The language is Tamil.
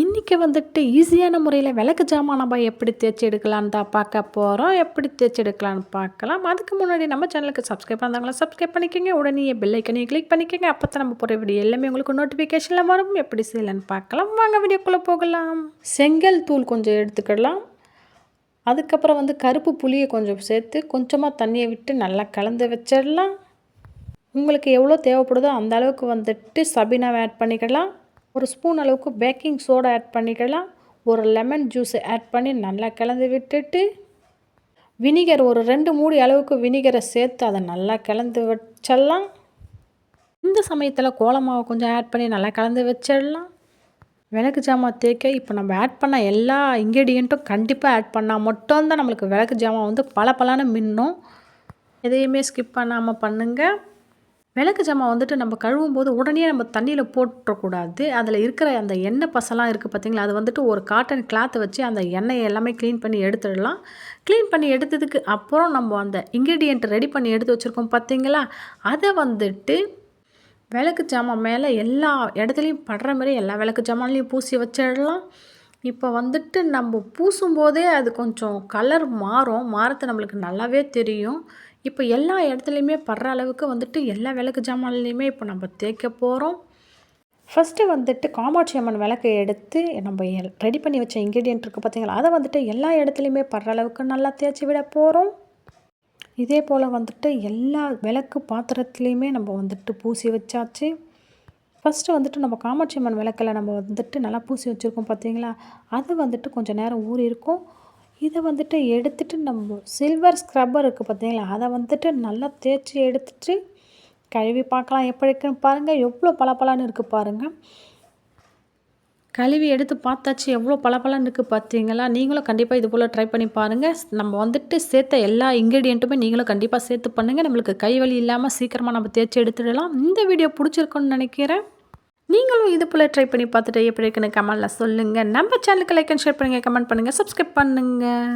இன்றைக்கி வந்துட்டு ஈஸியான முறையில் விளக்கு ஜாமான் நம்ம எப்படி தேய்ச்சி எடுக்கலான்னு தான் பார்க்க போகிறோம் எப்படி தேய்ச்சி எடுக்கலான்னு பார்க்கலாம். அதுக்கு முன்னாடி நம்ம சேனலுக்கு சப்ஸ்கிரைப் பண்ணாங்களா சப்ஸ்கிரைப் பண்ணிக்கோங்க. உடனே பெல்லைக்கனையும் கிளிக் பண்ணிக்கோங்க. அப்போ தான் நம்ம போகிற வீடியோ எல்லாமே உங்களுக்கு நோட்டிஃபிகேஷனில் வரும். எப்படி செய்யலான்னு பார்க்கலாம். வாங்க வீடியோக்குள்ளே போகலாம். செங்கல் தூள் கொஞ்சம் எடுத்துக்கலாம். அதுக்கப்புறம் வந்து கருப்பு புளியை கொஞ்சம் சேர்த்து கொஞ்சமாக தண்ணியை விட்டு நல்லா கலந்து வச்சிடலாம். உங்களுக்கு எவ்வளோ தேவைப்படுதோ அந்த அளவுக்கு வந்துட்டு சபினாவை ஆட் பண்ணிக்கலாம். ஒரு ஸ்பூன் அளவுக்கு பேக்கிங் சோடா ஆட் பண்ணிக்கலாம். ஒரு லெமன் ஜூஸ் ஆட் பண்ணி நல்லா கலந்து விட்டுட்டு வினிகர் ஒரு ரெண்டு மூடி அளவுக்கு வினிகரை சேர்த்து அதை நல்லா கலந்து வச்சிடலாம். இந்த சமயத்தில் கோலமாவை கொஞ்சம் ஆட் பண்ணி நல்லா கலந்து வச்சிடலாம். விளக்கு ஜாமான் தேய்க்க இப்போ நம்ம ஆட் பண்ண எல்லா இன்க்ரீடியண்ட்டும் கண்டிப்பாக ஆட் பண்ணால் மட்டும்தான் நம்மளுக்கு விளக்கு ஜாமான் வந்து பல பலான மின்னும். எதையுமே ஸ்கிப் பண்ணாமல் பண்ணுங்கள் விளக்கு ஜாமான் வந்துட்டு நம்ம கழுவும் போது உடனே நம்ம தண்ணியில் போட்டுறக்கூடாது. அதில் இருக்கிற அந்த எண்ணெய் பசலாம் இருக்குது பார்த்திங்களா அது வந்துட்டு ஒரு காட்டன் கிளாத்தை வச்சு அந்த எண்ணெயை எல்லாமே க்ளீன் பண்ணி எடுத்துடலாம். க்ளீன் பண்ணி எடுத்ததுக்கு அப்புறம் நம்ம அந்த இன்க்ரீடியண்ட் ரெடி பண்ணி எடுத்து வச்சுருக்கோம் பார்த்திங்களா அதை வந்துட்டு விளக்கு ஜாமான் மேலே எல்லா இடத்துலையும் படுற மாதிரி எல்லா விளக்கு ஜாமான்லேயும் பூசி வச்சிடலாம். இப்போ வந்துட்டு நம்ம பூசும்போதே அது கொஞ்சம் கலர் மாறும். மாறத்து நம்மளுக்கு நல்லாவே தெரியும். இப்போ எல்லா இடத்துலையுமே படுற அளவுக்கு வந்துட்டு எல்லா விளக்கு ஜாமான்லேயுமே இப்போ நம்ம தேய்க்க போகிறோம் ஃபஸ்ட்டு வந்துட்டு காமாட்சி அம்மன் விளக்கை எடுத்து நம்ம ரெடி பண்ணி வச்ச இன்க்ரீடியன்ட் இருக்குது பார்த்தீங்களா அதை வந்துட்டு எல்லா இடத்துலையுமே படுற அளவுக்கு நல்லா தேய்ச்சி விட போகிறோம் இதே போல் வந்துட்டு எல்லா விளக்கு பாத்திரத்துலேயுமே நம்ம வந்துட்டு பூசி வச்சாச்சு. ஃபஸ்ட்டு வந்துட்டு நம்ம காமாட்சி அம்மன் விளக்கில் நம்ம வந்துட்டு நல்லா பூசி வச்சுருக்கோம் பார்த்தீங்களா அது வந்துட்டு கொஞ்சம் நேரம் ஊறி இருக்கும் இதை வந்துட்டு எடுத்துகிட்டு நம்ம சில்வர் ஸ்க்ரப்பர் இருக்குது பார்த்தீங்களா அதை வந்துட்டு நல்லா தேய்ச்சி எடுத்துகிட்டு கழுவி பார்க்கலாம். எப்படி இருக்குன்னு பாருங்கள் எவ்வளோ பளபளன்னு இருக்குது பாருங்கள் கழுவி எடுத்து பார்த்தாச்சு எவ்வளோ பளபளன்னு இருக்குது பார்த்தீங்களா நீங்களும் கண்டிப்பாக இது போல் ட்ரை பண்ணி பாருங்கள் நம்ம வந்துட்டு சேர்த்த எல்லா இன்க்ரீடியண்ட்டுமே நீங்களும் கண்டிப்பாக சேர்த்து பண்ணுங்கள் நம்மளுக்கு கை வலி இல்லாமல் சீக்கிரமாக நம்ம தேய்ச்சி எடுத்துடலாம். இந்த வீடியோ பிடிச்சிருக்குன்னு நினைக்கிறேன். நீங்களும் இது போல் ட்ரை பண்ணி பார்த்துட்டு எப்படி இருக்குன்னு கமெண்டில் சொல்லுங்கள் நம்ம சேனலுக்கு லைக் அண்ட் ஷேர் பண்ணுங்கள் கமெண்ட் பண்ணுங்கள் சப்ஸ்கிரைப் பண்ணுங்கள்